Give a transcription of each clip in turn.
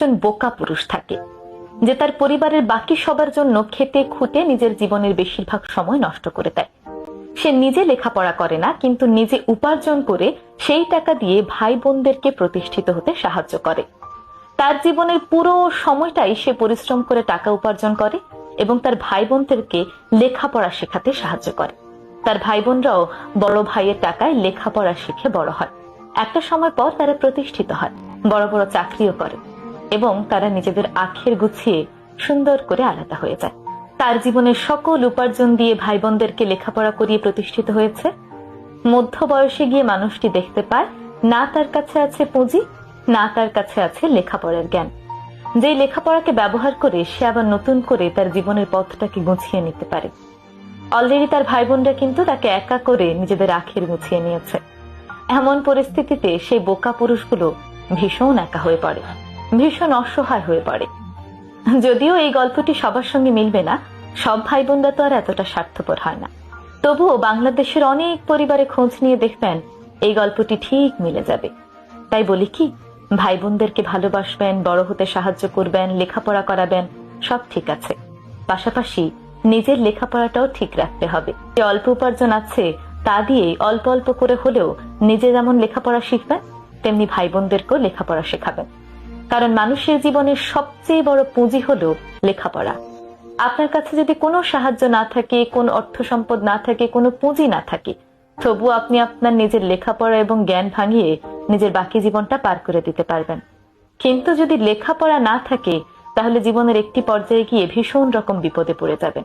একজন বোকা পুরুষ থাকে, যে তার পরিবারের বাকি সবার জন্য খেটে খুঁটে নিজের জীবনের বেশিরভাগ সময় নষ্ট করে দেয়। সে নিজে লেখাপড়া করে না, কিন্তু নিজে উপার্জন করে সেই টাকা দিয়ে ভাই বোনদেরকে প্রতিষ্ঠিত হতে সাহায্য করে। তার জীবনের পুরো সময়টাই সে পরিশ্রম করে টাকা উপার্জন করে এবং তার ভাই বোনদেরকে লেখাপড়া শেখাতে সাহায্য করে। তার ভাই বোনরাও বড় ভাইয়ের টাকায় লেখাপড়া শিখে বড় হয়। একটা সময় পর তারা প্রতিষ্ঠিত হয়, বড় বড় চাকরিও করে। এবং তারা নিজেদের আখের গুছিয়ে সুন্দর করে আলাদা হয়ে যায়। তার জীবনের সকল উপার্জন দিয়ে ভাই বোনদেরকে লেখাপড়া করিয়ে প্রতিষ্ঠিত হয়েছে। মধ্য বয়সে গিয়ে মানুষটি দেখতে পায়, না তার কাছে আছে পুঁজি, না তার কাছে আছে লেখাপড়ার জ্ঞান। যে লেখাপড়াকে ব্যবহার করে সে আবার নতুন করে তার জীবনের পথটাকে গুছিয়ে নিতে পারে। অলরেডি তার ভাই বোনরা কিন্তু তাকে একা করে নিজেদের আখের গুছিয়ে নিয়েছে। এমন পরিস্থিতিতে সেই বোকা পুরুষগুলো ভীষণ একা হয়ে পড়ে। ভীষণ অসহায় হয়ে পড়ে। যদিও এই গল্পটি সবার সঙ্গে মিলবে না, সব ভাই বোনরা তো আর এতটা স্বার্থপর হয় না। তবুও বাংলাদেশের অনেক পরিবারে খোঁজ নিয়ে দেখবেন, এই গল্পটি ঠিক মিলে যাবে। তাই বলি কি ভাই বোনদেরকে ভালোবাসবেন, বড় হতে সাহায্য করবেন, লেখাপড়া করাবেন, সব ঠিক আছে। পাশাপাশি নিজের লেখাপড়াটাও ঠিক রাখতে হবে। যে অল্প উপার্জন আছে, তা দিয়ে অল্প অল্প করে হলেও নিজে যেমন লেখাপড়া শিখবেন, তেমনি ভাই বোনদেরকেও লেখাপড়া শেখাবেন। কারণ মানুষের জীবনের সবচেয়ে বড় পুঁজি হল লেখাপড়া। আপনার কাছে যদি কোনো সাহায্য না থাকে, কোন অর্থ সম্পদ না থাকে, কোনো পুঁজি না থাকে, তবু আপনি আপনার নিজের লেখাপড়া এবং জ্ঞান ভাঙিয়ে নিজের বাকি জীবনটা পার করে দিতে পারবেন। কিন্তু যদি লেখাপড়া না থাকে, তাহলে জীবনের একটি পর্যায়ে গিয়ে ভীষণ রকম বিপদে পড়ে যাবেন।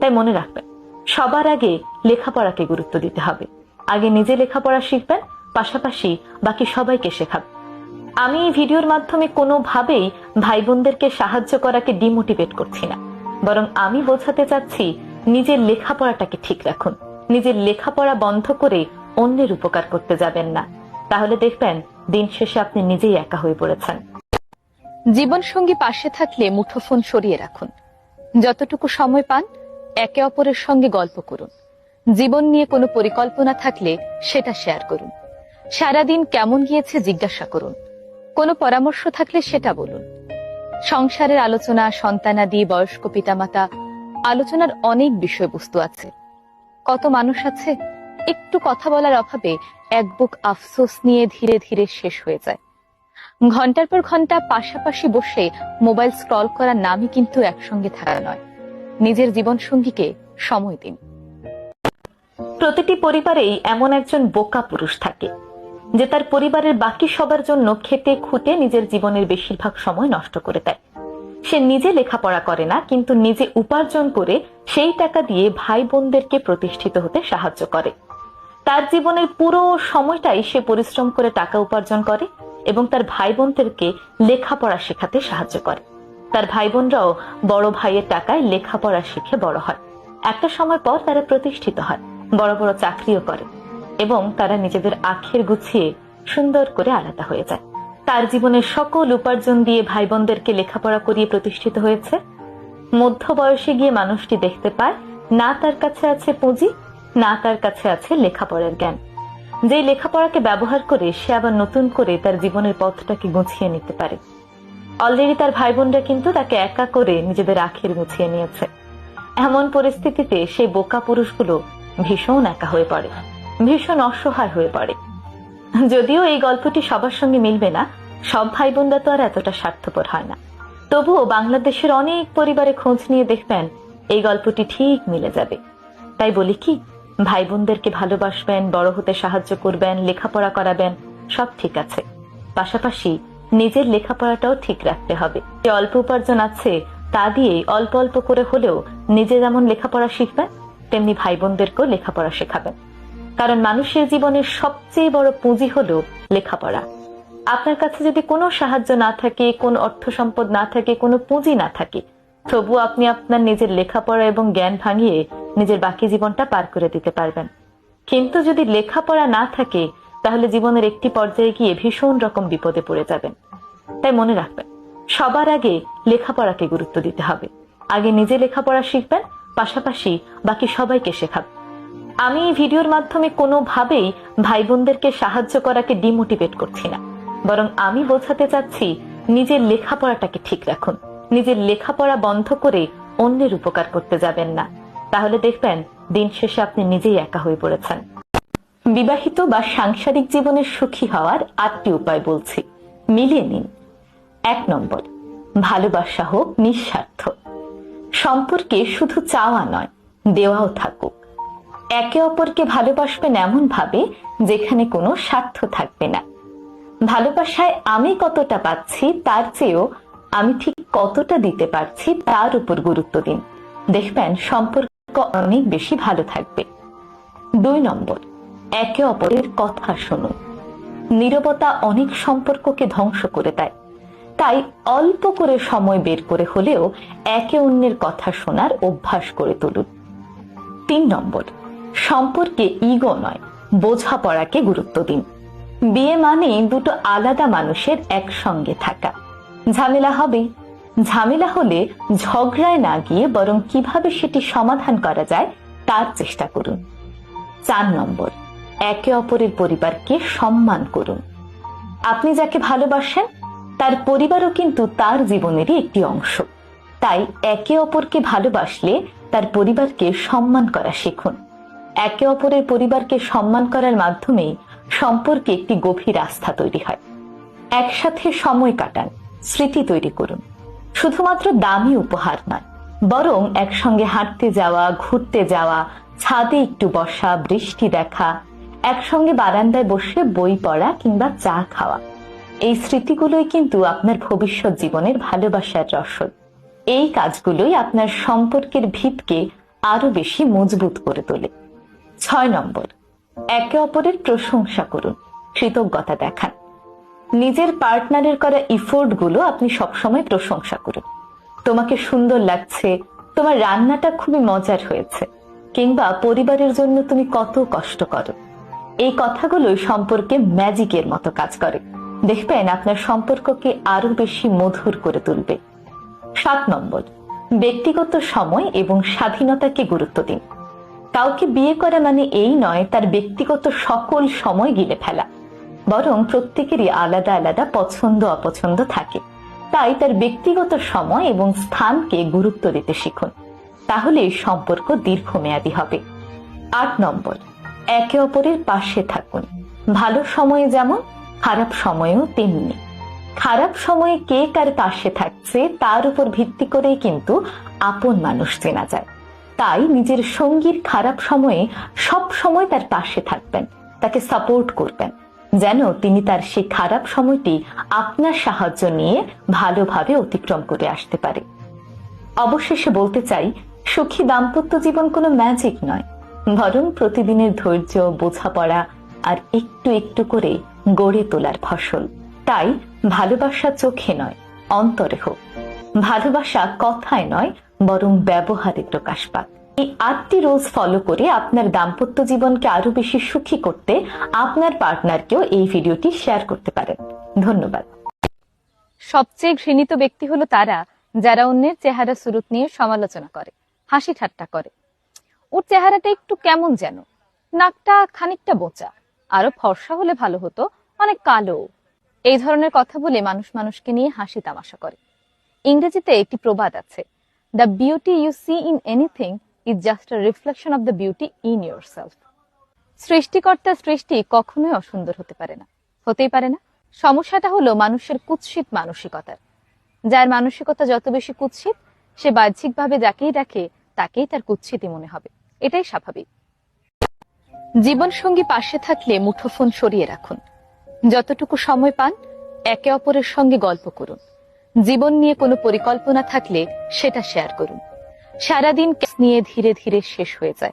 তাই মনে রাখবেন, সবার আগে লেখাপড়াকে গুরুত্ব দিতে হবে। আগে নিজে লেখাপড়া শিখবেন, পাশাপাশি বাকি সবাইকে শেখাবেন। আমি এই ভিডিওর মাধ্যমে কোনোভাবেই ভাই বোনদেরকে সাহায্য করাকে ডিমোটিভেট করছি না। বরং আমি বোঝাতে চাচ্ছি, নিজের লেখাপড়াটাকে ঠিক রাখুন। নিজের লেখাপড়া বন্ধ করে অন্যের উপকার করতে যাবেন না। তাহলে দেখবেন, দিন শেষে আপনি নিজেই একা হয়ে পড়েছেন। জীবন সঙ্গী পাশে থাকলে মুঠোফোন সরিয়ে রাখুন। যতটুকু সময় পান, একে অপরের সঙ্গে গল্প করুন। জীবন নিয়ে কোনো পরিকল্পনা থাকলে সেটা শেয়ার করুন। সারাদিন কেমন গিয়েছে জিজ্ঞাসা করুন। কোনো পরামর্শ থাকলে সেটা বলুন। সংসারের আলোচনা, সন্তানাদি, বয়স্ক পিতামাতা, আলোচনার অনেক বিষয়বস্তু আছে। কত মানুষ আছে, একটু কথা বলার অভাবে এক বুক আফসোস নিয়ে ধীরে ধীরে শেষ হয়ে যায়। ঘণ্টার পর ঘণ্টা পাশাপাশি বসে মোবাইল স্ক্রল করার নামই কিন্তু একসঙ্গে থাকা নয়। নিজের জীবন সঙ্গীকে সময় দিন। প্রতিটি পরিবারেই এমন একজন বোকা পুরুষ থাকে। যে তার পরিবারের বাকি সবার জন্য খেটে খুঁটে নিজের জীবনের বেশিরভাগ সময় নষ্ট করে দেয়। সে নিজে লেখাপড়া করে না, কিন্তু নিজে উপার্জন করে সেই টাকা দিয়ে ভাই বোনদেরকে প্রতিষ্ঠিত হতে সাহায্য করে। তার জীবনের পুরো সময়টাই সে পরিশ্রম করে টাকা উপার্জন করে এবং তার ভাই বোনদেরকে লেখাপড়া শেখাতে সাহায্য করে। তার ভাই বোনরাও বড় ভাইয়ের টাকায় লেখাপড়া শিখে বড় হয়। একটা সময় পর তারা প্রতিষ্ঠিত হয়, বড় বড় চাকরিও করে। এবং তারা নিজেদের আখের গুছিয়ে সুন্দর করে আলাদা হয়ে যায়। তার জীবনের সকল উপার্জন দিয়ে ভাই বোনদেরকে লেখাপড়া করিয়ে প্রতিষ্ঠিত হয়েছে। মধ্য বয়সে গিয়ে মানুষটি দেখতে পায়, না তার কাছে আছে পুঁজি, না তার কাছে আছে লেখাপড়ার জ্ঞান। যে লেখাপড়াকে ব্যবহার করে সে আবার নতুন করে তার জীবনের পথটাকে গুছিয়ে নিতে পারে। অলরেডি তার ভাই বোনরা কিন্তু তাকে একা করে নিজেদের আখের গুছিয়ে নিয়েছে। এমন পরিস্থিতিতে সেই বোকা পুরুষগুলো ভীষণ একা হয়ে পড়ে। ভীষণ অসহায় হয়ে পড়ে। যদিও এই গল্পটি সবার সঙ্গে মিলবে না, সব ভাই বোনরা তো আর এতটা স্বার্থপর হয় না। তবুও বাংলাদেশের অনেক পরিবারে খোঁজ নিয়ে দেখবেন, এই গল্পটি ঠিক মিলে যাবে। তাই বলি কি ভাই বোনদেরকে ভালোবাসবেন, বড় হতে সাহায্য করবেন, লেখাপড়া করাবেন, সব ঠিক আছে। পাশাপাশি নিজের লেখাপড়াটাও ঠিক রাখতে হবে। যে অল্প উপার্জন আছে, তা দিয়ে অল্প অল্প করে হলেও নিজে যেমন লেখাপড়া শিখবেন, তেমনি ভাই বোনদেরকেও লেখাপড়া শেখাবেন। কারণ মানুষের জীবনের সবচেয়ে বড় পুঁজি হল লেখাপড়া। আপনার কাছে যদি কোনো সাহায্য না থাকে, কোনো অর্থ সম্পদ না থাকে, কোনো পুঁজি না থাকে, তবু আপনি আপনার নিজের লেখাপড়া এবং জ্ঞান ভাঙিয়ে নিজের বাকি জীবনটা পার করে দিতে পারবেন। কিন্তু যদি লেখাপড়া না থাকে, তাহলে জীবনের একটি পর্যায়ে গিয়ে ভীষণ রকম বিপদে পড়ে যাবেন। তাই মনে রাখবেন, সবার আগে লেখাপড়াকে গুরুত্ব দিতে হবে। আগে নিজে লেখাপড়া শিখবেন, পাশাপাশি বাকি সবাইকে শেখাবেন। আমি এই ভিডিওর মাধ্যমে কোনোভাবেই ভাই বোনদেরকে সাহায্য করাকে ডিমোটিভেট করছি না। বরং আমি বোঝাতে চাচ্ছি, নিজের লেখাপড়াটাকে ঠিক রাখুন। নিজের লেখাপড়া বন্ধ করে অন্যের উপকার করতে যাবেন না। তাহলে দেখবেন, দিন শেষে আপনি নিজেই একা হয়ে পড়েছেন। বিবাহিত বা সাংসারিক জীবনে সুখী হওয়ার আটটি উপায় বলছি। মিলিয়ে নিন। এক নম্বর, ভালোবাসা হোক নিঃস্বার্থ। সম্পর্কে শুধু চাওয়া নয়, দেওয়াও থাকুক। একে অপরকে ভালোবাসবেন এমন ভাবে যেখানে কোনো স্বার্থ থাকবে না। ভালোবাসায় আমি কতটা পাচ্ছি, তার চেয়েও আমি ঠিক কতটা দিতে পারছি, তার উপর গুরুত্ব দিন। দেখবেন সম্পর্ক অনেক বেশি ভালো থাকবে। দুই নম্বর, একে অপরের কথা শুনুন। নীরবতা অনেক সম্পর্ককে ধ্বংস করে দেয়। তাই অল্প করে সময় বের করে হলেও একে অন্যের কথা শোনার অভ্যাস করে তুলুন। তিন নম্বর সম্পর্কে ইগো নয়, বোঝাপড়াকে গুরুত্ব দিন। বিয়ে মানে দুটো আলাদা মানুষের একসঙ্গে থাকা। ঝামেলা হবে। ঝামেলা হলে ঝগড়ায় না গিয়ে বরং কীভাবে সেটি সমাধান করা যায় তার চেষ্টা করুন। চার নম্বর, একে অপরের পরিবারকে সম্মান করুন। আপনি যাকে ভালোবাসেন, তার পরিবারও কিন্তু তার জীবনেরই একটি অংশ। তাই একে অপরকে ভালোবাসলে তার পরিবারকে সম্মান করা শিখুন। একে অপরের পরিবারকে সম্মান করার মাধ্যমে সম্পর্কে একটি গভীর আস্থা তৈরি হয়। একসাথে সময় কাটান, স্মৃতি তৈরি করুন। শুধুমাত্র দামি উপহার নয়, বরং একসঙ্গে হাঁটতে যাওয়া, ঘুরতে যাওয়া, ছাদে একটু বসা, বৃষ্টি দেখা, একসঙ্গে বারান্দায় বসে বই পড়া কিংবা চা খাওয়া। এই স্মৃতিগুলোই কিন্তু আপনার ভবিষ্যৎ জীবনের ভালোবাসার রসদ। এই কাজগুলোই আপনার সম্পর্কের ভিতকে আরও বেশি মজবুত করে তোলে। ছয় নম্বর। একে অপরের প্রশংসা করুন, কৃতজ্ঞতা দেখান। নিজের পার্টনারের করা ইফোর্টগুলো আপনি সবসময় প্রশংসা করুন। তোমাকে সুন্দর লাগছে, তোমার রান্নাটা খুবই মজার হয়েছে, কিংবা পরিবারের জন্য তুমি কত কষ্ট করো। এই কথাগুলোই সম্পর্কে ম্যাজিকের মতো কাজ করে। দেখবেন আপনার সম্পর্ককে আরও বেশি মধুর করে তুলবে। সাত নম্বর, ব্যক্তিগত সময় এবং স্বাধীনতাকে গুরুত্ব দিন। কাউকে বিয়ে করা মানে এই নয়, তার ব্যক্তিগত সকল সময় গিলে ফেলা। বরং প্রত্যেকেরই আলাদা আলাদা পছন্দ, অপছন্দ থাকে। তাই তার ব্যক্তিগত সময় এবং স্থানকে গুরুত্ব দিতে শিখুন। তাহলে সম্পর্ক দীর্ঘমেয়াদী হবে। আট নম্বর, একে অপরের পাশে থাকুন। ভালো সময়ে যেমন, খারাপ সময়েও তেমনি। খারাপ সময়ে কে কার পাশে থাকছে, তার উপর ভিত্তি করেই কিন্তু আপন মানুষ চেনা যায়। তাই নিজের সঙ্গীর খারাপ সময়ে সব সময় তার পাশে থাকবেন, তাকে সাপোর্ট করবেন। যেন তিনি তার সেই খারাপ সময়টি আপনার সাহায্য নিয়ে ভালোভাবে অতিক্রম করে আসতে পারে। অবশেষে বলতে চাই, সুখী দাম্পত্য জীবন কোনো ম্যাজিক নয়। বরং প্রতিদিনের ধৈর্য, বোঝাপড়া আর একটু একটু করে গড়ে তোলার ফসল। তাই ভালোবাসা চোখে নয়, অন্তরে হোক। ভালোবাসা কথায় নয় বরং ব্যবহারে প্রকাশ পাক। এই আটটি রোজ ফলো করে আপনার দাম্পত্য জীবনকে আরও বেশি সুখী করতে আপনার পার্টনারকেও এই ভিডিওটি শেয়ার করতে পারেন। ধন্যবাদ। সবচেয়ে ঘৃণিত ব্যক্তি হলো তারা যারা অন্যের চেহারা সুরত নিয়ে সমালোচনা করে, হাসি ঠাট্টা করে। ওর চেহারাটা একটু কেমন যেন, নাকটা খানিকটা বোচা আরও ফর্সা হলে ভালো হতো, অনেক কালো। এই ধরনের কথা বলে মানুষ মানুষকে নিয়ে হাসি তামাশা করে। ইংরেজিতে একটি প্রবাদ আছে the beauty you see in anything is just a reflection of the beauty in yourself সৃষ্টিকর্তার সৃষ্টি কখনোই অসুন্দর হতে পারে না। হতেই পারে না। সমস্যাটা হলো মানুষের কুৎসিত মানসিকতার যার মানসিকতা যত বেশি কুৎসিত, সে বাহ্যিকভাবে যাকেই দেখে, তাকেই তার কুৎসিতই মনে হবে। এটাই স্বাভাবিক। জীবন সঙ্গী পাশে থাকলে মুঠোফোন সরিয়ে রাখুন। যতটুকু সময় পান, একে অপরের সঙ্গে গল্প করুন। জীবন নিয়ে কোনো পরিকল্পনা থাকলে সেটা শেয়ার করুন। সারাদিন ক্যাস নিয়ে ধীরে ধীরে শেষ হয়ে যায়।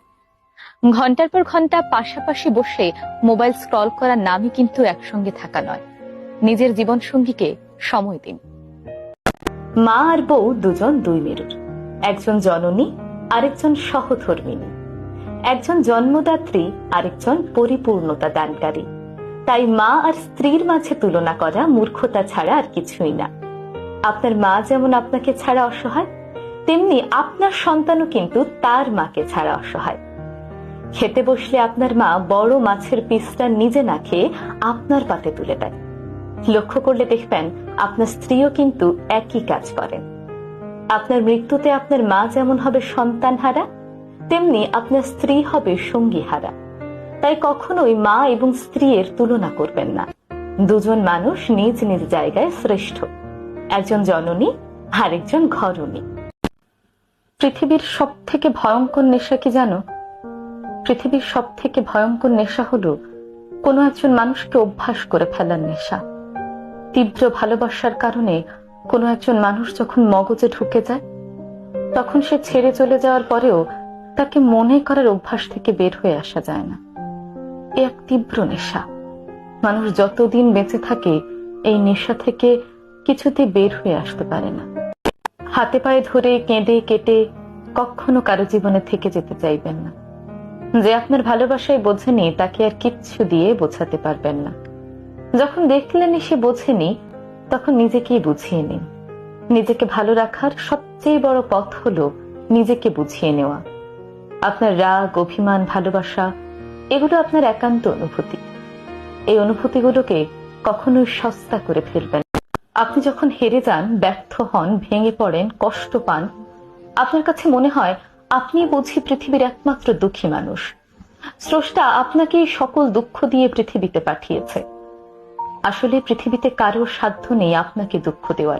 ঘণ্টার পর ঘণ্টা পাশাপাশি বসে মোবাইল স্ক্রল করার নামই কিন্তু একসঙ্গে থাকা নয়। নিজের জীবন সঙ্গীকে সময় দিন। মা আর বউ দুজন দুই মেরুর। একজন জননী, আরেকজন সহধর্মিনী একজন জন্মদাত্রী, আরেকজন পরিপূর্ণতা দানকারী। তাই মা আর স্ত্রীর মাঝে তুলনা করা মূর্খতা ছাড়া আর কিছুই না। আপনার মা যেমন আপনাকে ছাড়া অসহায়, তেমনি আপনার সন্তানও কিন্তু তার মাকে ছাড়া অসহায়। খেতে বসলে আপনার মা বড় মাছের পিসটা নিজে না খেয়ে আপনার পাতে তুলে দেয়। লক্ষ্য করলে দেখবেন আপনার স্ত্রীও কিন্তু একই কাজ করেন আপনার মৃত্যুতে আপনার মা যেমন হবে সন্তান হারা তেমনি আপনার স্ত্রী হবে সঙ্গী হারা তাই কখনোই মা এবং স্ত্রীর তুলনা করবেন না। দুজন মানুষ নিজ নিজ জায়গায় শ্রেষ্ঠ। একজন জননী, আরেকজন ঘরণী। পৃথিবীর সব থেকে ভয়ঙ্কর নেশা কি জানো? পৃথিবীর সব থেকে ভয়ঙ্কর নেশা হলো কোনো একজন মানুষকে অভ্যাস করে ফেলার নেশা। তীব্র ভালোবাসার কারণে কোনো একজন মানুষ যখন মগজে ঢুকে যায়, তখন সে ছেড়ে চলে যাওয়ার পরেও তাকে মনে করার অভ্যাস থেকে বের হয়ে আসা যায় না। এ এক তীব্র নেশা। মানুষ যতদিন বেঁচে থাকে, এই নেশা থেকে কিছুতে বের হয়ে আসতে পারে না। হাতে পায়ে ধরে কেঁদে কেটে কখনো কারও জীবনে থেকে যেতে চাইবেন না। যে আপনার ভালোবাসায় বোঝেনি, তাকে আর কিচ্ছু দিয়ে বোঝাতে পারবেন না। যখন দেখলেন সে বোঝেনি, তখন নিজেকেই বুঝিয়ে নিন। নিজেকে ভালো রাখার সবচেয়ে বড় পথ হলো নিজেকে বুঝিয়ে নেওয়া। আপনার রাগ, অভিমান, ভালোবাসা, এগুলো আপনার একান্ত অনুভূতি। এই অনুভূতিগুলোকে কখনোই সস্তা করে ফেলবেন। আপনি যখন হেরে যান, ব্যর্থ হন, ভেঙে পড়েন, কষ্ট পান, আপনার কাছে মনে হয় আপনি বুঝি পৃথিবীর একমাত্র দুঃখী মানুষ। স্রষ্টা আপনাকে সকল দুঃখ দিয়ে পৃথিবীতে পাঠিয়েছে। আসলে পৃথিবীতে কারোর সাধ্য নেই আপনাকে দুঃখ দেওয়ার।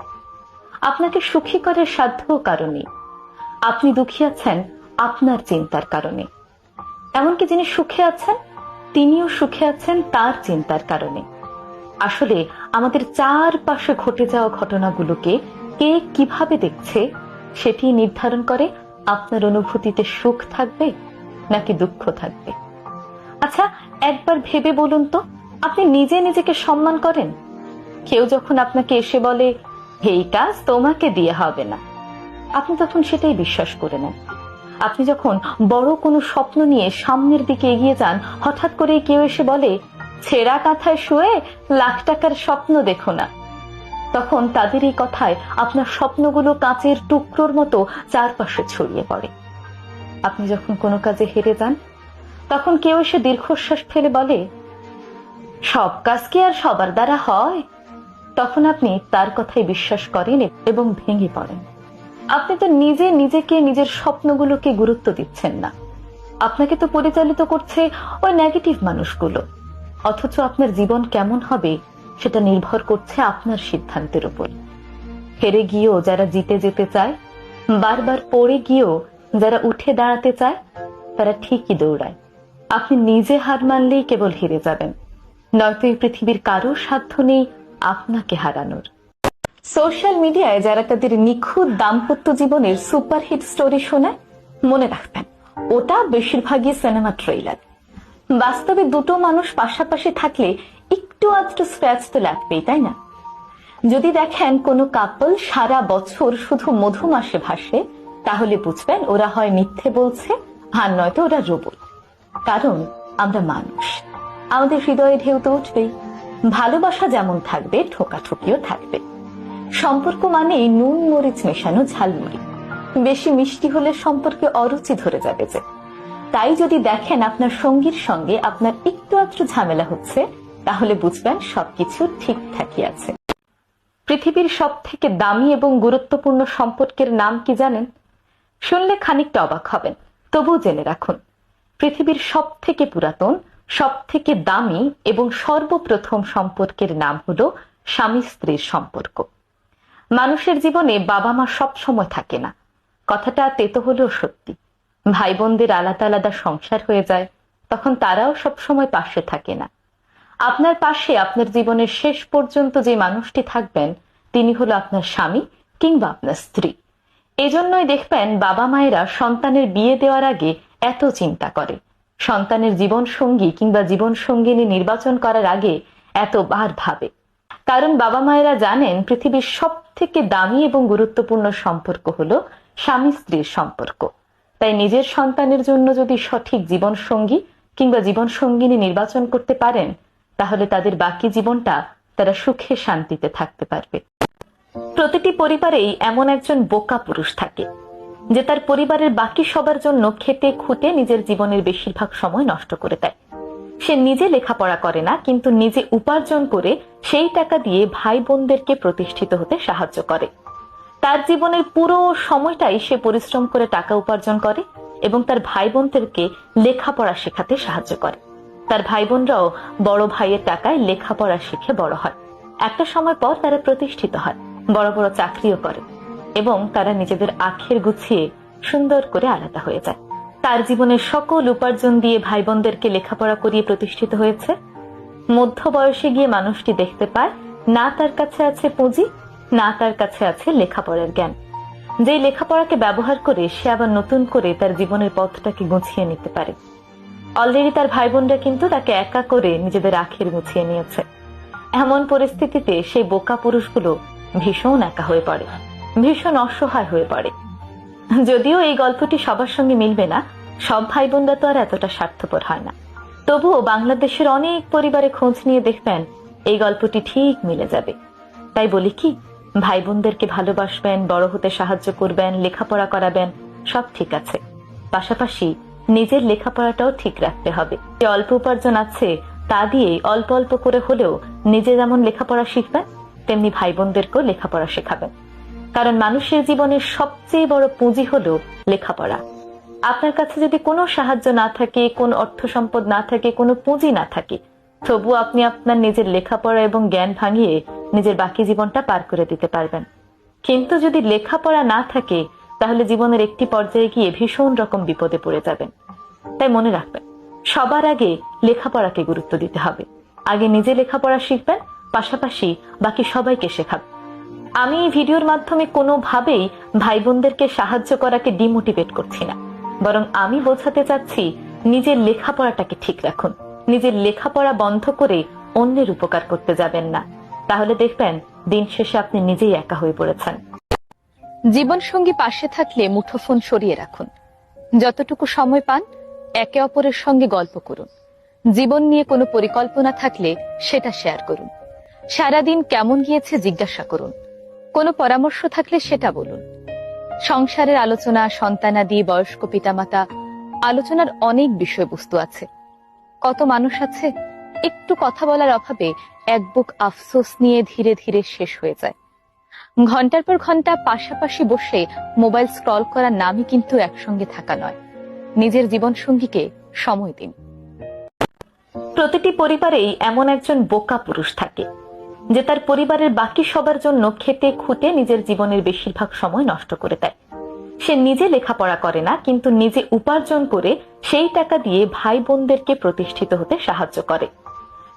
আপনাকে সুখী করার সাধ্যও কারণে আপনি দুঃখী আছেন আপনার চিন্তার কারণে। এমনকি যিনি সুখে আছেন, তিনিও সুখে আছেন তার চিন্তার কারণে। আসলে আমাদের চারপাশে ঘটে যাওয়া ঘটনাগুলোকে কে কীভাবে দেখছে, সেটি নির্ধারণ করে আপনার অনুভূতিতে সুখ থাকবে নাকি দুঃখ থাকবে? আচ্ছা একবার ভেবে বলুন তো, আপনি নিজে নিজেকে সম্মান করেন? কেউ যখন আপনাকে এসে বলে, এই কাজ তোমাকে দিয়ে হবে না। আপনি তখন সেটাই বিশ্বাস করে নেন। আপনি যখন বড় কোনো স্বপ্ন নিয়ে সামনের দিকে এগিয়ে যান, হঠাৎ করে কেউ এসে বলে ছেঁড়া কাঁথায় শুয়ে লাখ টাকার স্বপ্ন দেখো না। তখন তাদের এই কথায় আপনার স্বপ্নগুলো কাঁচের টুকরোর মতো চারপাশে ছড়িয়ে পড়ে। আপনি যখন কোনো কাজে হেরে যান, তখন কেউ এসে দীর্ঘশ্বাস ফেলে বলে, সব কাজ কি আর সবার দ্বারা হয়? তখন আপনি তার কথাই বিশ্বাস করেন এবং ভেঙে পড়েন। আপনি তো নিজে নিজেকে নিজের স্বপ্নগুলোকে গুরুত্ব দিচ্ছেন না। আপনাকে তো পরিচালিত করছে ওই নেগেটিভ মানুষগুলো। অথচ আপনার জীবন কেমন হবে সেটা নির্ভর করছে আপনার সিদ্ধান্তের উপর। হেরে গিয়েও যারা জিতে যেতে চায়, বারবার পড়ে গিয়েও যারা উঠে দাঁড়াতে চায়, তারা ঠিকই দৌড়ায়। আপনি নিজে হার মানলেই কেবল হেরে যাবেন। নয়তো এই পৃথিবীর কারও সাধ্য নেই আপনাকে হারানোর। সোশ্যাল মিডিয়ায় যারা তাদের নিখুঁত দাম্পত্য জীবনের সুপারহিট স্টোরি শোনায়, মনে রাখবেন, ওটা বেশিরভাগই সিনেমা ট্রেইলার। বাস্তবে দুটো মানুষ পাশাপাশি থাকলে একটু আধটু স্ক্র্যাচ তো লাগবেই, তাই না? যদি দেখেন কোনো কাপল সারা বছর শুধু মধু মাসে ভাসে, তাহলে বুঝবেন ওরা হয় মিথ্যে বলছে আর নয়তো ওরা রোবট। কারণ আমরা মানুষ। আমাদের হৃদয়ে ঢেউ তো উঠবেই। ভালোবাসা যেমন থাকবে, ঠোকাঠুকিও থাকবে। সম্পর্ক মানে নুন, মরিচ মেশানো ঝালমুড়ি। বেশি মিষ্টি হলে সম্পর্কে অরুচি ধরে যাবে যে। তাই যদি দেখেন আপনার সঙ্গীর সঙ্গে আপনার একটু আধটু ঝামেলা হচ্ছে, তাহলে বুঝবেন সবকিছু ঠিকঠাকই আছে। পৃথিবীর সব থেকে দামি এবং গুরুত্বপূর্ণ সম্পর্কের নাম কি জানেন? শুনলে খানিকটা অবাক হবেন, তবুও জেনে রাখুন, পৃথিবীর সব থেকে পুরাতন সব থেকে দামি এবং সর্বপ্রথম সম্পর্কের নাম হল স্বামী স্ত্রীর সম্পর্ক। মানুষের জীবনে বাবা মা সব সময় থাকে না। কথাটা তেতো হলেও সত্যি। ভাই বোনদের আলাদা আলাদা সংসার হয়ে যায়, তখন তারাও সব সময় পাশে থাকে না। আপনার পাশে আপনার জীবনের শেষ পর্যন্ত যে মানুষটি থাকবেন, তিনি হলো আপনার স্বামী কিংবা আপনার স্ত্রী। এজন্যই দেখবেন বাবা মায়েরা সন্তানের বিয়ে দেওয়ার আগে এত চিন্তা করে। সন্তানের জীবন সঙ্গী কিংবা জীবন সঙ্গিনী নির্বাচন করার আগে এতবার ভাবে। কারণ বাবা মায়েরা জানেন পৃথিবীর সব থেকে দামি এবং গুরুত্বপূর্ণ সম্পর্ক হলো স্বামী স্ত্রীর সম্পর্ক। তাই নিজের সন্তানের জন্য যদি সঠিক জীবন সঙ্গী কিংবা জীবন সঙ্গিনী নির্বাচন করতে পারেন, তাহলে তাদের বাকি জীবনটা তারা সুখে শান্তিতে থাকতে পারবে। প্রতিটি পরিবারেই এমন একজন বোকা পুরুষ থাকে, যে তার পরিবারের বাকি সবার জন্য খেটে খুঁটে নিজের জীবনের বেশিরভাগ সময় নষ্ট করে দেয়। সে নিজে লেখাপড়া করে না, কিন্তু নিজে উপার্জন করে সেই টাকা দিয়ে ভাই বোনদেরকে প্রতিষ্ঠিত হতে সাহায্য করে। তার জীবনের পুরো সময়টাই সে পরিশ্রম করে টাকা উপার্জন করে এবং তার ভাই বোনদেরকে লেখাপড়া শেখাতে সাহায্য করে। তার ভাই বোনরাও বড় ভাইয়ের টাকায় লেখাপড়া শিখে বড় হয়। একটা সময় পর তারা প্রতিষ্ঠিত হয়, বড় বড় চাকরিও করে এবং তারা নিজেদের আখের গুছিয়ে সুন্দর করে আলাদা হয়ে যায়। তার জীবনের সকল উপার্জন দিয়ে ভাই বোনদেরকে লেখাপড়া করিয়ে প্রতিষ্ঠিত হয়েছে। মধ্য বয়সে গিয়ে মানুষটি দেখতে পায়, না, তার কাছে আছে পুঁজি না তার কাছে আছে লেখাপড়ার জ্ঞান। যে লেখাপড়াকে ব্যবহার করে সে আবার নতুন করে তার জীবনের পথটাকে গুছিয়ে নিতে পারে। অলরেডি তার ভাই বোনরা কিন্তু তাকে একা করে নিজেদের আখের গুছিয়ে নিয়েছে। এমন পরিস্থিতিতে সেই বোকা পুরুষগুলো ভীষণ একা হয়ে পড়ে, ভীষণ অসহায় হয়ে পড়ে। যদিও এই গল্পটি সবার সঙ্গে মিলবে না, সব ভাই বোনরা তো আর এতটা স্বার্থপর হয় না। তবুও বাংলাদেশের অনেক পরিবারে খোঁজ নিয়ে দেখবেন এই গল্পটি ঠিক মিলে যাবে। তাই বলি কি ভাই বোনদেরকে ভালোবাসবেন, বড় হতে সাহায্য করবেন, লেখাপড়া করাবেন, সব ঠিক আছে। পাশাপাশি নিজের লেখাপড়াটাও ঠিক রাখতে হবে। যে অল্প উপার্জন আছে, তা দিয়ে অল্প অল্প করে হলেও নিজে যেমন লেখাপড়া শিখবেন, তেমনি ভাই বোনদেরকেও লেখাপড়া শেখাবেন। কারণ মানুষের জীবনের সবচেয়ে বড় পুঁজি হলো লেখাপড়া। আপনার কাছে যদি কোনো সাহায্য না থাকে, কোনো অর্থ সম্পদ না থাকে, কোনো পুঁজি না থাকে তবু আপনি আপনার নিজের লেখাপড়া এবং জ্ঞান ভাঙিয়ে নিজের বাকি জীবনটা পার করে দিতে পারবেন। কিন্তু যদি লেখাপড়া না থাকে, তাহলে জীবনের একটি পর্যায়ে গিয়ে ভীষণ রকম বিপদে পড়ে যাবেন। তাই মনে রাখবেন, সবার আগে লেখাপড়াকে গুরুত্ব দিতে হবে। আগে নিজে লেখাপড়া শিখবেন, পাশাপাশি বাকি সবাইকে শেখাবেন। আমি এই ভিডিওর মাধ্যমে কোনোভাবেই ভাই বোনদেরকে সাহায্য করাকে ডিমোটিভেট করছি না। বরং আমি বোঝাতে চাচ্ছি, নিজের লেখাপড়াটাকে ঠিক রাখুন। নিজের লেখাপড়া বন্ধ করে অন্যের উপকার করতে যাবেন না। তাহলে দেখবেন, দিন শেষে আপনি নিজেই একা হয়ে পড়েছেন। জীবন সঙ্গী পাশে থাকলে মুঠোফোন সরিয়ে রাখুন। যতটুকু সময় পান, একে অপরের সঙ্গে গল্প করুন। জীবন নিয়ে কোনো পরিকল্পনা থাকলে সেটা শেয়ার করুন। সারাদিন কেমন গিয়েছে জিজ্ঞাসা করুন। কোনো পরামর্শ থাকলে সেটা বলুন। সংসারের আলোচনা, সন্তানাদি, বয়স্ক পিতামাতা, আলোচনার অনেক বিষয়বস্তু আছে। কত মানুষ আছে? একটু কথা বলার অভাবে এক বুক আফসোস নিয়ে ধীরে ধীরে শেষ হয়ে যায়। ঘণ্টার পর ঘণ্টা পাশাপাশি বসে মোবাইল স্ক্রল করার নামই কিন্তু একসঙ্গে থাকা নয়। নিজের জীবন সঙ্গীকে সময় দিন। প্রতিটি পরিবারেই এমন একজন বোকা পুরুষ থাকে, যে তার পরিবারের বাকি সবার জন্য খেতে খুঁটে নিজের জীবনের বেশিরভাগ সময় নষ্ট করে দেয়। সে নিজে লেখাপড়া করে না, কিন্তু নিজে উপার্জন করে সেই টাকা দিয়ে ভাই বোনদেরকে প্রতিষ্ঠিত হতে সাহায্য করে।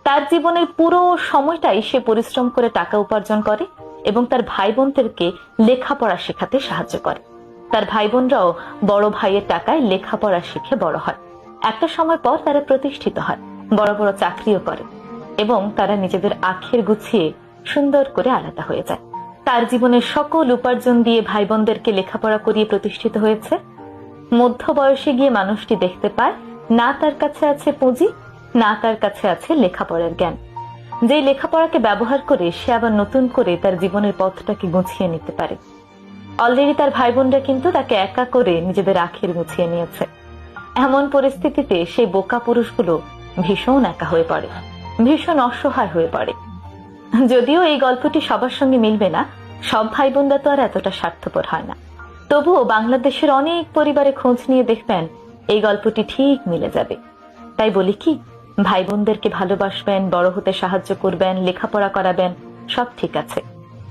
তার জীবনের পুরো সময়টাই সে পরিশ্রম করে টাকা উপার্জন করে এবং তার ভাই বোনদেরকে লেখাপড়া শেখাতে সাহায্য করে। তার ভাই বোনরাও বড় ভাইয়ের টাকায় লেখাপড়া শিখে বড় হয়। একটা সময় পর তারা প্রতিষ্ঠিত হয়, বড় বড় চাকরিও করে এবং তারা নিজেদের আখের গুছিয়ে সুন্দর করে আলাদা হয়ে যায়। তার জীবনের সকল উপার্জন দিয়ে ভাই বোনদেরকে লেখাপড়া করিয়ে প্রতিষ্ঠিত হয়েছে। মধ্য বয়সে গিয়ে মানুষটি দেখতে পায়, না, তার কাছে আছে পুঁজি না তার কাছে আছে লেখাপড়ার জ্ঞান। যে লেখাপড়াকে ব্যবহার করে সে আবার নতুন করে তার জীবনের পথটাকে গুছিয়ে নিতে পারে। অলরেডি তার ভাই বোনরা কিন্তু তাকে একা করে নিজেদের আখের গুছিয়ে নিয়েছে। এমন পরিস্থিতিতে সেই বোকা পুরুষগুলো ভীষণ একা হয়ে পড়ে, ভীষণ অসহায় হয়ে পড়ে। যদিও এই গল্পটি সবার সঙ্গে মিলবে না, সব ভাই বোনরা তো আর এতটা স্বার্থপর হয় না। তবুও বাংলাদেশের অনেক পরিবারে খোঁজ নিয়ে দেখবেন এই গল্পটি ঠিক মিলে যাবে। তাই বলি কি ভাই বোনদেরকে ভালোবাসবেন, বড় হতে সাহায্য করবেন, লেখাপড়া করাবেন, সব ঠিক আছে।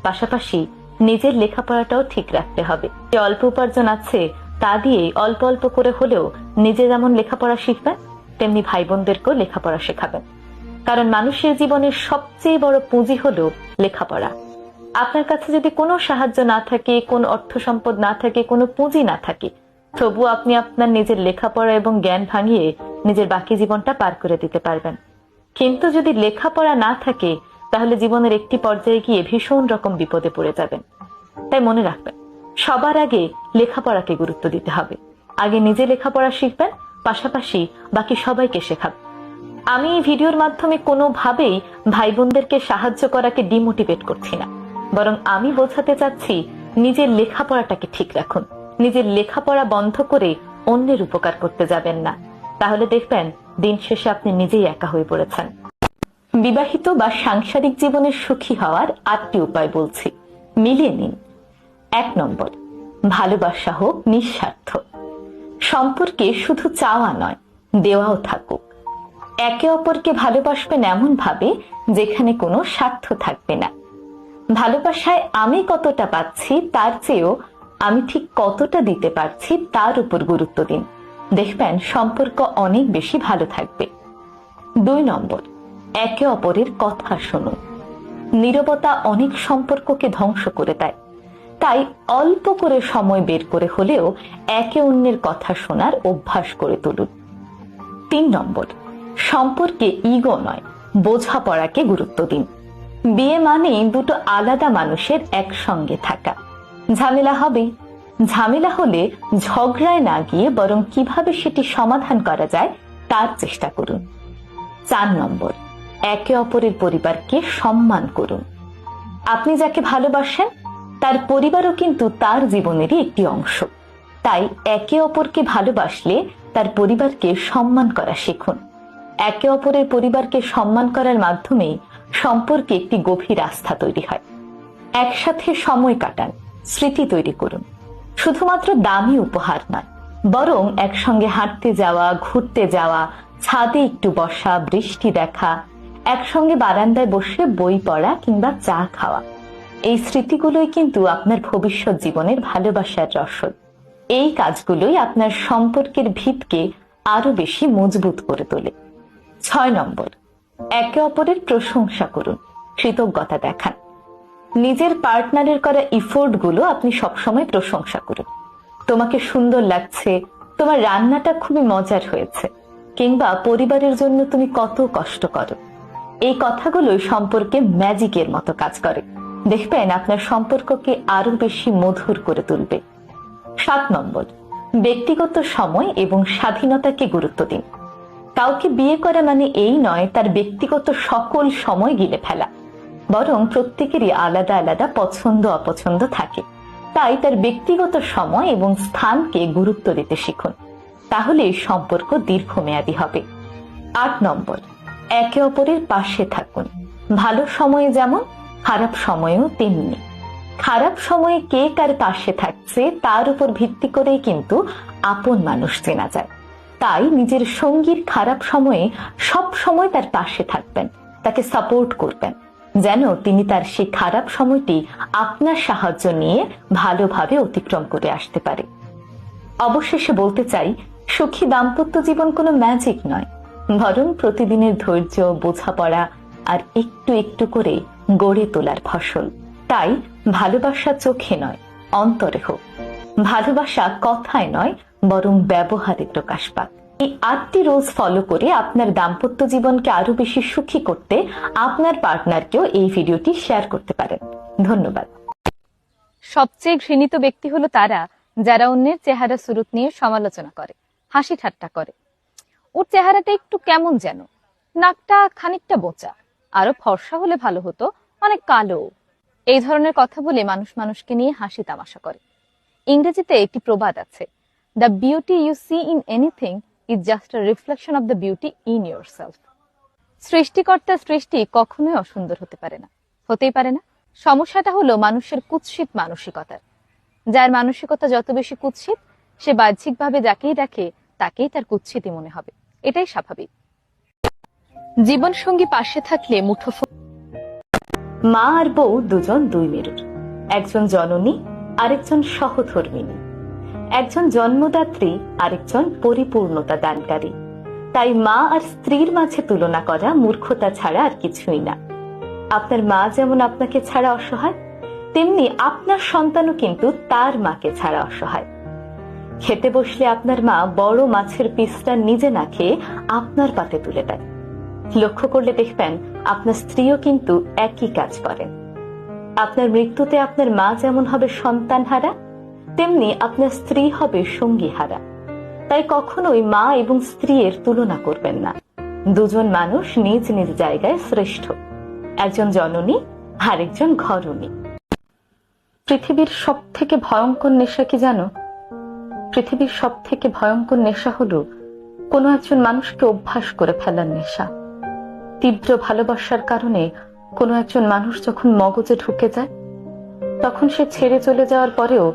পাশাপাশি নিজের লেখাপড়াটাও ঠিক রাখতে হবে। যে অল্প উপার্জন আছে, তা দিয়ে অল্প অল্প করে হলেও নিজে যেমন লেখাপড়া শিখবেন, তেমনি ভাই বোনদেরকেও লেখাপড়া শেখাবেন। কারণ মানুষের জীবনের সবচেয়ে বড় পুঁজি হলো লেখাপড়া। আপনার কাছে যদি কোনো সাহায্য না থাকে, কোনো অর্থ সম্পদ না থাকে, কোনো পুঁজি না থাকে তবু আপনি আপনার নিজের লেখাপড়া এবং জ্ঞান ভাঙিয়ে নিজের বাকি জীবনটা পার করে দিতে পারবেন। কিন্তু যদি লেখাপড়া না থাকে, তাহলে জীবনের একটি পর্যায়ে গিয়ে ভীষণ রকম বিপদে পড়ে যাবেন। তাই মনে রাখবেন, সবার আগে লেখাপড়াকে গুরুত্ব দিতে হবে। আগে নিজে লেখাপড়া শিখবেন, পাশাপাশি বাকি সবাইকে শেখাবেন। আমি এই ভিডিওর মাধ্যমে কোনোভাবেই ভাই বোনদেরকে সাহায্য করাকে ডিমোটিভেট করছি না। বরং আমি বোঝাতে চাচ্ছি, নিজের লেখাপড়াটাকে ঠিক রাখুন। নিজের লেখাপড়া বন্ধ করে অন্যের উপকার করতে যাবেন না। তাহলে দেখবেন, দিন শেষে আপনি নিজেই একা হয়ে পড়েছেন। বিবাহিত বা সাংসারিক জীবনে সুখী হওয়ার আটটি উপায় বলছি। মিলিয়ে নিন। এক নম্বর, ভালোবাসা হোক নিঃস্বার্থ। সম্পর্কে শুধু চাওয়া নয়, দেওয়াও থাকুক। একে অপরকে ভালোবাসবেন এমন ভাবে যেখানে কোনো স্বার্থ থাকবে না। ভালোবাসায় আমি কতটা পাচ্ছি তার চেয়েও আমি ঠিক কতটা দিতে পারছি তার উপর গুরুত্ব দিন। দেখবেন সম্পর্ক অনেক বেশি ভালো থাকবে। দুই নম্বর, একে অপরের কথা শুনুন। নীরবতা অনেক সম্পর্ককে ধ্বংস করে দেয়। তাই অল্প করে সময় বের করে হলেও একে অন্যের কথা শোনার অভ্যাস করে তুলুন। তিন নম্বর, সম্পর্কে ইগো নয়, বোঝাপড়াকে গুরুত্ব দিন। বিয়ে মানেই দুটো আলাদা মানুষের একসঙ্গে থাকা। ঝামেলা হবে। ঝামেলা হলে ঝগড়ায় না গিয়ে বরং কীভাবে সেটি সমাধান করা যায় তার চেষ্টা করুন। চার নম্বর, একে অপরের পরিবারকে সম্মান করুন। আপনি যাকে ভালোবাসেন, তার পরিবারও কিন্তু তার জীবনেরই একটি অংশ। তাই একে অপরকে ভালোবাসলে তার পরিবারকে সম্মান করা শিখুন। একে অপরের পরিবারকে সম্মান করার মাধ্যমেই সম্পর্কে একটি গভীর আস্থা তৈরি হয়। একসাথে সময় কাটান। স্মৃতি তৈরি করুন। শুধুমাত্র দামি উপহার নয়, বরং একসঙ্গে হাঁটতে যাওয়া, ঘুরতে যাওয়া, ছাদে একটু বসা, বৃষ্টি দেখা, একসঙ্গে বারান্দায় বসে বই পড়া কিংবা চা খাওয়া। এই স্মৃতিগুলোই কিন্তু আপনার ভবিষ্যৎ জীবনের ভালোবাসার রসদ। এই কাজগুলোই আপনার সম্পর্কের ভিতকে আরও বেশি মজবুত করে তোলে। ছয় নম্বর, একে অপরের প্রশংসা করুন, কৃতজ্ঞতা দেখান। নিজের পার্টনারের করা ইফোর্টগুলো আপনি সবসময় প্রশংসা করুন। তোমাকে সুন্দর লাগছে, তোমার রান্নাটা খুবই মজার হয়েছে, কিংবা পরিবারের জন্য তুমি কত কষ্ট করো। এই কথাগুলো সম্পর্কে ম্যাজিকের মতো কাজ করে। দেখবেন আপনার সম্পর্ককে আরও বেশি মধুর করে তুলবে। সাত নম্বর, ব্যক্তিগত সময় এবং স্বাধীনতাকে গুরুত্ব দিন। কাউকে বিয়ে করা মানে এই নয় তার ব্যক্তিগত সকল সময় গিলে ফেলা। বরং প্রত্যেকেরই আলাদা আলাদা পছন্দ, অপছন্দ থাকে। তাই তার ব্যক্তিগত সময় এবং স্থানকে গুরুত্ব দিতে শিখুন। তাহলে সম্পর্ক দীর্ঘমেয়াদী হবে। আট নম্বর। একে অপরের পাশে থাকুন। ভালো সময়ে যেমন, খারাপ সময়েও তেমনি। খারাপ সময়ে কে কার পাশে থাকছে, তার উপর ভিত্তি করেই কিন্তু আপন মানুষ চেনা যায়। তাই নিজের সঙ্গীর খারাপ সময়ে সব সময় তার পাশে থাকবেন। তাকে সাপোর্ট করবেন। যেন তিনি তার সেই খারাপ সময়টি আপনার সাহায্য নিয়ে ভালোভাবে অতিক্রম করে আসতে পারে। অবশেষে বলতে চাই, সুখী দাম্পত্য জীবন কোনো ম্যাজিক নয়। বরং প্রতিদিনের ধৈর্য, বোঝাপড়া আর একটু একটু করে গড়ে তোলার ফসল। তাই ভালোবাসা চোখে নয়, অন্তরে হোক। ভালোবাসা কথায় নয়, বরং ব্যবহারে প্রকাশ পাক এই আটটি রোজ ফলো করে আপনার দাম্পত্য জীবনকে আরও বেশি সুখী করতে আপনার পার্টনারকেও এই ভিডিওটি শেয়ার করতে পারেন। ধন্যবাদ। সবচেয়ে ঘৃণিত ব্যক্তি হলো তারা, যারা অন্যের চেহারা সুরত নিয়ে সমালোচনা করে, হাসি ঠাট্টা করে। ওর চেহারাটা একটু কেমন যেন, নাকটা খানিকটা বোচা আরও ফর্সা হলে ভালো হতো, অনেক কালো। এই ধরনের কথা বলে মানুষ মানুষকে নিয়ে হাসি তামাশা করে। ইংরেজিতে একটি প্রবাদ আছে the beauty you see in anything is just a reflection of the beauty in yourself সৃষ্টিকর্তার সৃষ্টি কখনোই অসুন্দর হতে পারে না। হতেই পারে না। সমস্যাটা হলো মানুষের কুৎসিত মানসিকতার যার মানসিকতা যত বেশি কুৎসিত, সে বাহ্যিকভাবে যাকেই দেখে, তাকেই তার কুৎসিতই মনে হবে। এটাই স্বাভাবিক। জীবন সঙ্গী পাশে থাকলে মুঠোফোন মা আর বউ দুজন দুই মেরুর। একজন জননী, আরেকজন সহধর্মিনী একজন জন্মদাত্রী, আরেকজন পরিপূর্ণতা দানকারী। তাই মা আর স্ত্রীর মাঝে তুলনা করা মূর্খতা ছাড়া আর কিছুই না। আপনার মা যেমন আপনাকে ছাড়া অসহায়, তেমনি আপনার সন্তানও কিন্তু তার মাকে ছাড়া অসহায়। খেতে বসলে আপনার মা বড় মাছের পিসটা নিজে না খেয়ে আপনার পাতে তুলে দেয়। লক্ষ্য করলে দেখবেন আপনার স্ত্রীও কিন্তু একই কাজ করেন আপনার মৃত্যুতে আপনার মা যেমন হবে সন্তান হারা তেমনি আপনার স্ত্রী হবে সঙ্গী হারা তাই কখনোই মা এবং স্ত্রীর তুলনা করবেন না। দুজন মানুষ নিজ নিজ জায়গায় শ্রেষ্ঠ। একজন জননী, আরেকজন ঘরণী। পৃথিবীর সব থেকে ভয়ঙ্কর নেশা কি জানো? পৃথিবীর সব থেকে ভয়ঙ্কর নেশা হলো কোনো একজন মানুষকে অভ্যাস করে ফেলার নেশা। তীব্র ভালোবাসার কারণে কোনো একজন মানুষ যখন মগজে ঢুকে যায়, তখন সে ছেড়ে চলে যাওয়ার পরেও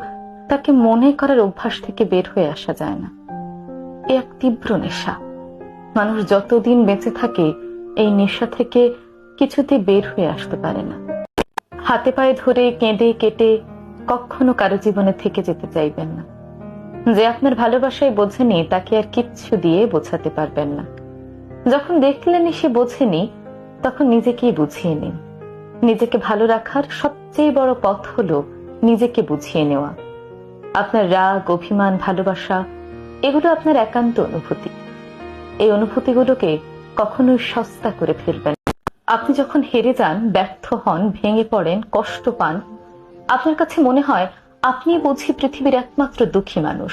তাকে মনে করার অভ্যাস থেকে বের হয়ে আসা যায় না। এ এক তীব্র নেশা। মানুষ যতদিন বেঁচে থাকে, এই নেশা থেকে কিছুতে বের হয়ে আসতে পারে না। হাতে পায়ে ধরে কেঁদে কেটে কখনো কারও জীবনে থেকে যেতে চাইবেন না। যে আপনার ভালোবাসায় বোঝেনি, তাকে আর কিচ্ছু দিয়ে বোঝাতে পারবেন না। যখন দেখলেন সে বোঝেনি, তখন নিজেকেই বুঝিয়ে নিন। নিজেকে ভালো রাখার সবচেয়ে বড় পথ হলো নিজেকে বুঝিয়ে নেওয়া। আপনার রাগ, অভিমান, ভালোবাসা, এগুলো আপনার একান্ত অনুভূতি। এই অনুভূতিগুলোকে কখনোই সস্তা করে ফেলবেন আপনি যখন হেরে যান, ব্যর্থ হন, ভেঙে পড়েন, কষ্ট পান, আপনার কাছে মনে হয় আপনি বুঝি পৃথিবীর একমাত্র দুঃখী মানুষ।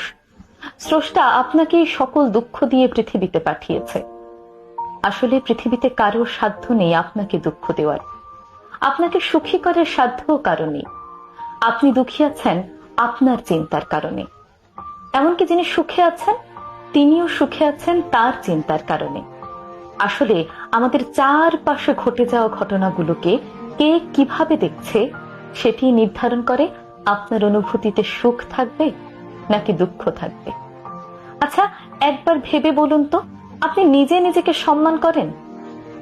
স্রষ্টা আপনাকে সকল দুঃখ দিয়ে পৃথিবীতে পাঠিয়েছে। আসলে পৃথিবীতে কারও সাধ্য নেই আপনাকে দুঃখ দেওয়ার। আপনাকে সুখী করার সাধ্যও কারণে আপনি দুঃখী আছেন আপনার চিন্তার কারণে। এমনকি যিনি সুখে আছেন, তিনিও সুখে আছেন তার চিন্তার কারণে। আসলে আমাদের চারপাশে ঘটে যাওয়া ঘটনাগুলোকে কে কীভাবে দেখছে, সেটি নির্ধারণ করে আপনার অনুভূতিতে সুখ থাকবে নাকি দুঃখ থাকবে। আচ্ছা একবার ভেবে বলুন তো, আপনি নিজে নিজেকে সম্মান করেন?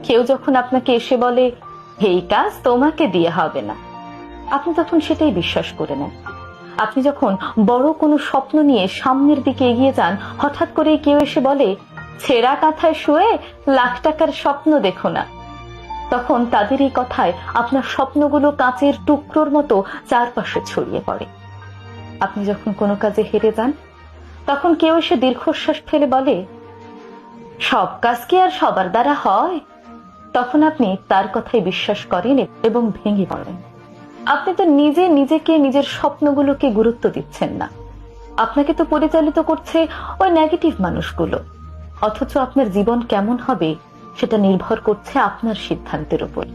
কেউ যখন আপনাকে এসে বলে, এই কাজ তোমাকে দিয়ে হবে না, আপনি তখন সেটাই বিশ্বাস করে নেন। আপনি যখন বড় কোনো স্বপ্ন নিয়ে সামনের দিকে এগিয়ে যান, হঠাৎ করে কেউ এসে বলে, ছেঁড়া কাঁথায় শুয়ে লাখ টাকার স্বপ্ন দেখো না। তখন তাদের এই কথায় আপনার স্বপ্নগুলো কাঁচের টুকরোর মতো চারপাশে ছড়িয়ে পড়ে। আপনি যখন কোনো কাজে হেরে যান, তখন কেউ এসে দীর্ঘশ্বাস ফেলে বলে, সব কাজ কি আর সবার দ্বারা হয়? তখন আপনি তার কথাই বিশ্বাস করেন এবং ভেঙে পড়েন। আপনি তো নিজে নিজেকে, নিজের স্বপ্নগুলোকে গুরুত্ব দিচ্ছেন না। আপনাকে তো পরিচালিত করছে ওই নেগেটিভ মানুষগুলো। অথচ আপনার জীবন কেমন হবে সেটা নির্ভর করছে আপনার সিদ্ধান্তের উপর।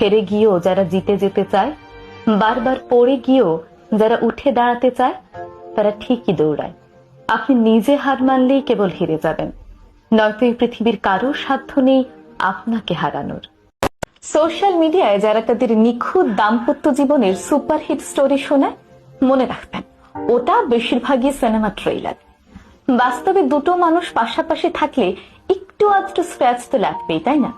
হেরে গিয়েও যারা জিতে যেতে চায়, বারবার পড়ে গিয়েও যারা উঠে দাঁড়াতে চায়, তারা ঠিকই দৌড়ায়। আপনি নিজে হার মানলেই কেবল হেরে যাবেন। নয়তো এই পৃথিবীর কারও সাধ্য নেই আপনাকে হারানোর। সোশ্যাল মিডিয়ায় যারা তাদের নিখুঁত দাম্পত্য জীবনের সুপারহিট স্টোরি শোনায়, মনে রাখবেন, ওটা বেশিরভাগই সিনেমা ট্রেইলার বাস্তবে দুটো মানুষ পাশাপাশি থাকলে একটু আধটু স্ক্র্যাচ তো লাগবেই, তাই না?